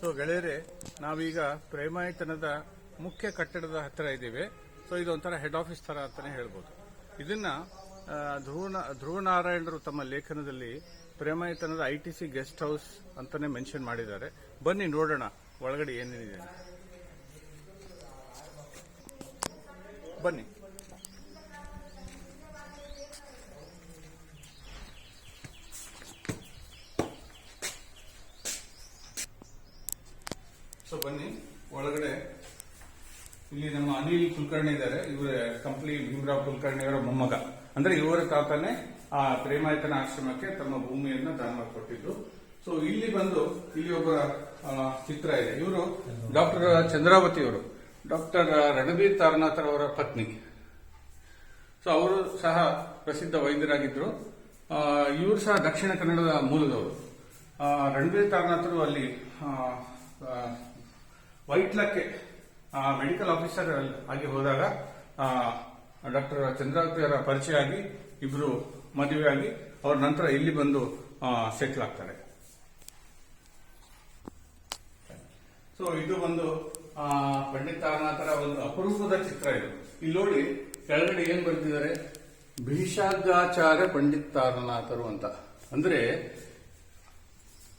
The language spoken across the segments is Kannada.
ಸೊ ಗೆಳೆಯರೆ, ನಾವೀಗ ಪ್ರೇಮಾಯತನದ ಮುಖ್ಯ ಕಟ್ಟಡದ ಹತ್ತಿರ ಇದ್ದೀವಿ. ಸೊ ಇದೊಂಥರ ಹೆಡ್ ಆಫೀಸ್ ತರ ಅಂತಾನೆ ಹೇಳ್ಬೋದು. ಇದನ್ನ ಧ್ರುವ ನಾರಾಯಣರು ತಮ್ಮ ಲೇಖನದಲ್ಲಿ ಪ್ರೇಮಾಯತನದ I T C guest house ಅಂತಾನೆ ಮೆನ್ಷನ್ ಮಾಡಿದ್ದಾರೆ. ಬನ್ನಿ, ನೋಡೋಣ ಒಳಗಡೆ ಏನೇನಿದೆ. ಬನ್ನಿ. ಸೊ ಬನ್ನಿ. ಒಳಗಡೆ ಇಲ್ಲಿ ನಮ್ಮ ಅನಿಲ್ ಕುಲಕರ್ಣಿ ಇದ್ದಾರೆ. ಇವರ ಕಂಪ್ಲಿ ಭೀಮರಾವ್ ಕುಲಕರ್ಣಿ ಅವರ ಮೊಮ್ಮಗ. ಅಂದ್ರೆ ಇವರ ತಾತನೇ ಆ ಪ್ರೇಮಾಯತನ ಆಶ್ರಮಕ್ಕೆ ತಮ್ಮ ಭೂಮಿಯನ್ನ ದಾನ ಮಾಡಿಕೊಟ್ಟಿದ್ದು. ಸೊ ಇಲ್ಲಿ ಬಂದು ಇಲ್ಲಿ ಒಬ್ಬ ಚಿತ್ರ ಇದೆ. ಇವರು ಡಾಕ್ಟರ್ ಚಂದ್ರಾವತಿ ಅವರು. ಡಾಕ್ಟರ್ ರಣಬೀರ್ ತಾರನಾಥರ್ ಅವರ ಪತ್ನಿ. ಸೊ ಅವರು ಸಹ ಪ್ರಸಿದ್ಧ ವೈದ್ಯರಾಗಿದ್ದರು ಇವರು ಸಹ ದಕ್ಷಿಣ ಕನ್ನಡದ ಮೂಲದವರು. ರಣಬೀರ್ ತಾರನಾಥರು ಅಲ್ಲಿ ವೈಟ್ಲಕ್ಕೆ ಮೆಡಿಕಲ್ ಆಫೀಸರ್ ಆಗಿ ಹೋದಾಗ ಡಾಕ್ಟರ್ ಚಂದ್ರಾವತಿ ಪರಿಚಯ ಆಗಿ ಇಬ್ರು ಮದುವೆಯಾಗಿ ಅವ್ರ ನಂತರ ಇಲ್ಲಿ ಬಂದು ಸೆಟ್ಲ್ ಆಗ್ತಾರೆ. ಸೊ ಇದು ಒಂದು ಆ, ಪಂಡಿತ್ ಒಂದು ಅಪರೂಪದ ಚಿತ್ರ ಇದು. ಇಲ್ಲಿ ನೋಡಿ ಕೆಳಗಡೆ ಏನ್ ಬರ್ತಿದ್ದಾರೆ? ಭೀಷಾಗಾಚಾರ್ಯ ಪಂಡಿತಾರನಾಥರು ಅಂತ. ಅಂದ್ರೆ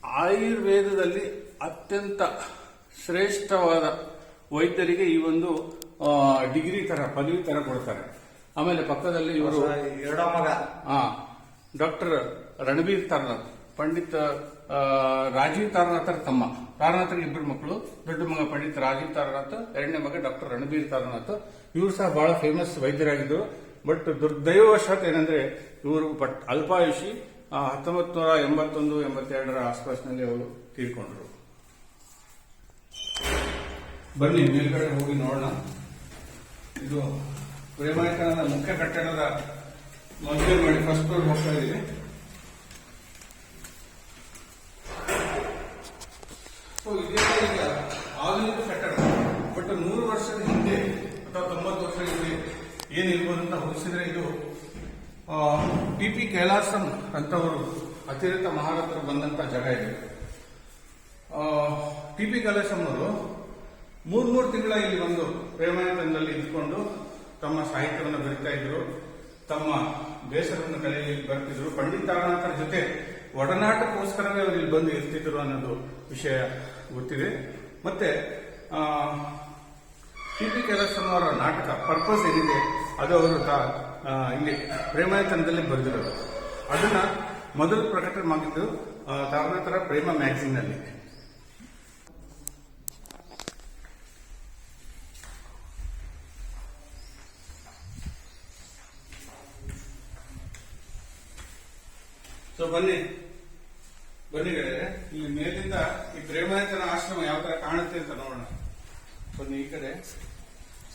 ಆಯುರ್ವೇದದಲ್ಲಿ ಅತ್ಯಂತ ಶ್ರೇಷ್ಠವಾದ ವೈದ್ಯರಿಗೆ ಈ ಒಂದು ಡಿಗ್ರಿ ತರ ಪದವಿ ತರ ಕೊಡ್ತಾರೆ. ಆಮೇಲೆ ಪಕ್ಕದಲ್ಲಿ ಇವರು ಎರಡೋ ಮಗ. ಹಾ ಡಾಕ್ಟರ್ ರಣಬೀರ್ ತಾರನಾಥ್ ಪಂಡಿತ್ ರಾಜೀವ್ ತಾರನಾಥರ ತಮ್ಮ. ತಾರನಾಥರಿಗೆ ಇಬ್ಬರು ಮಕ್ಕಳು ದೊಡ್ಡ ಮಗ ಪಂಡಿತ್ ರಾಜೀವ್ ತಾರನಾಥ್ ಎರಡನೇ ಮಗ ಡಾಕ್ಟರ್ ರಣಬೀರ್ ತಾರನಾಥ್. ಇವರು ಸಹ ಬಹಳ ಫೇಮಸ್ ವೈದ್ಯರಾಗಿದ್ದರು. ಬಟ್ ದುರ್ದೈವಶಾತ್ ಏನಂದ್ರೆ ಇವರು ಬಟ್ ಅಲ್ಪಾಯುಷಿ ಹತ್ತೊಂಬತ್ತು ನೂರ ಎಂಬತ್ತೊಂದು ಎಂಬತ್ತೆರಡರ ಆಸ್ಪಾಸ್ನಲ್ಲಿ ಅವರು ತೀರ್ಕೊಂಡ್ರು. ಬನ್ನಿ ಮೇಲ್ಗಡೆ ಹೋಗಿ ನೋಡೋಣ. ಇದು ಪ್ರೇಮಾಯಕನದ ಮುಖ್ಯ ಕಟ್ಟಡದ ಮದುವೆ ಮಾಡಿ ಫಸ್ಟ್ ಫ್ಲೋರ್ ಹೋಗ್ತಾ ಇದ್ದೀವಿ ಈಗ ಆಧುನಿಕ ಕಟ್ಟಡ. ಬಟ್ ನೂರು ವರ್ಷದ ಹಿಂದೆ ಅಥವಾ ತೊಂಬತ್ತು ವರ್ಷದ ಹಿಂದೆ ಏನಿರ್ಬೋದು ಅಂತ ಹೋಲಿಸಿದ್ರೆ ಇದು ಪಿ ಪಿ ಕೈಲಾಸಂ ಅಂತವರು ಅತಿರಿಕ್ತ ಮಹಾರಾಜರು ಬಂದಂತ ಜಾಗ ಇದೆ. ಪಿ ಪಿ ಕೈಲಾಸಂ ಅವರು ಮೂರ್ ಮೂರು ತಿಂಗಳ ಇಲ್ಲಿ ಒಂದು ಪ್ರೇಮಾಯತನದಲ್ಲಿ ಇದ್ಕೊಂಡು ತಮ್ಮ ಸಾಹಿತ್ಯವನ್ನು ಬರಿತಾ ಇದ್ರು ತಮ್ಮ ಬೇಸರವನ್ನು ಕಲೆಯಲ್ಲಿ ಬರ್ತಿದ್ರು. ಪಂಡಿತ್ ತಾರನಾಥರ ಜೊತೆ ಒಡನಾಟಕ್ಕೋಸ್ಕರವೇ ಅವರು ಇಲ್ಲಿ ಬಂದು ಇರ್ತಿದ್ರು ಅನ್ನೋದು ವಿಷಯ ಗೊತ್ತಿದೆ. ಮತ್ತೆ ಟಿ ಪಿ ಕೆಲಸನವರ ನಾಟಕ ಪರ್ಪಸ್ ಏನಿದೆ ಅದು ಅವರು ಇಲ್ಲಿ ಪ್ರೇಮಾಯತನದಲ್ಲಿ ಬರೆದಿರೋದು. ಅದನ್ನ ಮೊದಲು ಆ, ತಾರನಾಥರ ಪ್ರೇಮ ಮ್ಯಾಗಝಿನ್ ಸೊ ಬನ್ನಿ. ಬನ್ನಿ ಇಲ್ಲಿ ಮೇಲಿಂದ ಈ ಪ್ರೇಮಾಯತನ ಆಶ್ರಮ ಯಾವ ತರ ಕಾಣುತ್ತೆ ಅಂತ ನೋಡೋಣ. ಬನ್ನಿ ಈ ಕಡೆ.